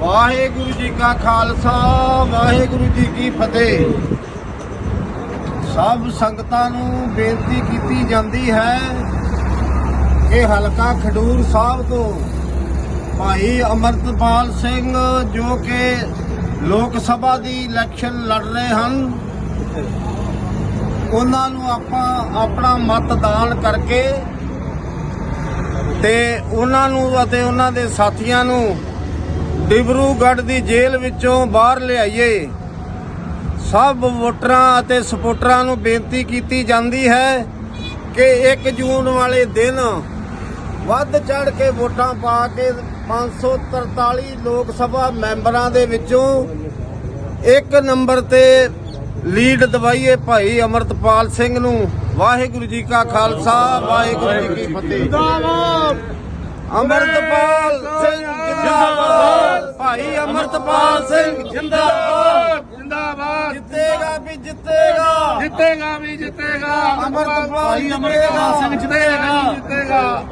ਵਾਹਿਗੁਰੂ ਜੀ ਕਾ ਖਾਲਸਾ ਵਾਹਿਗੁਰੂ ਜੀ ਕੀ ਫਤਿਹ। ਸਭ ਸੰਗਤਾਂ ਨੂੰ ਬੇਨਤੀ ਕੀਤੀ ਜਾਂਦੀ ਹੈ ਕਿ ਹਲਕਾ ਖਡੂਰ ਸਾਹਿਬ ਤੋਂ ਭਾਈ ਅਮਰਤਪਾਲ ਸਿੰਘ ਜੋ ਕਿ ਲੋਕ ਸਭਾ ਦੀ ਇਲੈਕਸ਼ਨ ਲੜ ਰਹੇ ਹਨ ਉਹਨਾਂ ਨੂੰ ਆਪਾਂ ਆਪਣਾ ਮਤਦਾਨ ਕਰਕੇ ਤੇ ਉਹਨਾਂ ਨੂੰ ਅਤੇ ਉਹਨਾਂ ਦੇ ਸਾਥੀਆਂ ਨੂੰ ਡਿਬਰੂਗੜ੍ਹ ਦੀ ਜੇਲ੍ਹ ਵਿੱਚੋਂ ਬਾਹਰ ਲਿਆਈਏ। ਸਭ ਵੋਟਰਾਂ ਅਤੇ ਸਪੋਰਟਰਾਂ ਨੂੰ ਬੇਨਤੀ ਕੀਤੀ ਜਾਂਦੀ ਹੈ ਕਿ 1 ਜੂਨ ਵਾਲੇ ਦਿਨ ਵੱਧ ਚੜ ਕੇ ਵੋਟਾਂ ਪਾ ਕੇ 543 ਲੋਕ ਸਭਾ ਮੈਂਬਰਾਂ ਦੇ ਵਿੱਚੋਂ ਇੱਕ ਨੰਬਰ ਤੇ ਲੀਡ ਦਵਾਈਏ ਭਾਈ ਅਮਰਤਪਾਲ ਸਿੰਘ ਨੂੰ। ਵਾਹਿਗੁਰੂ ਜੀ ਕਾ ਖਾਲਸਾ ਵਾਹਿਗੁਰੂ ਜੀ ਕੀ ਫਤਿਹ। ਅਮਰਤਪਾਲ ਸਿੰਘ ਜਿੰਦਾਬਾਦ। ਭਾਈ ਅਮਰਤਪਾਲ ਸਿੰਘ ਜਿੰਦਾਬਾਦ। ਜਿੰਦਾਬਾਦ। ਜਿੱਤੇਗਾ ਵੀ ਜਿੱਤੇਗਾ। ਜਿੱਤੇਗਾ ਵੀ ਜਿੱਤੇਗਾ। ਅਮਰਤਪਾਲ ਭਾਈ ਅਮਰਪਾਲ ਸਿੰਘ ਜਿੱਤੇਗਾ ਜਿੱਤੇਗਾ।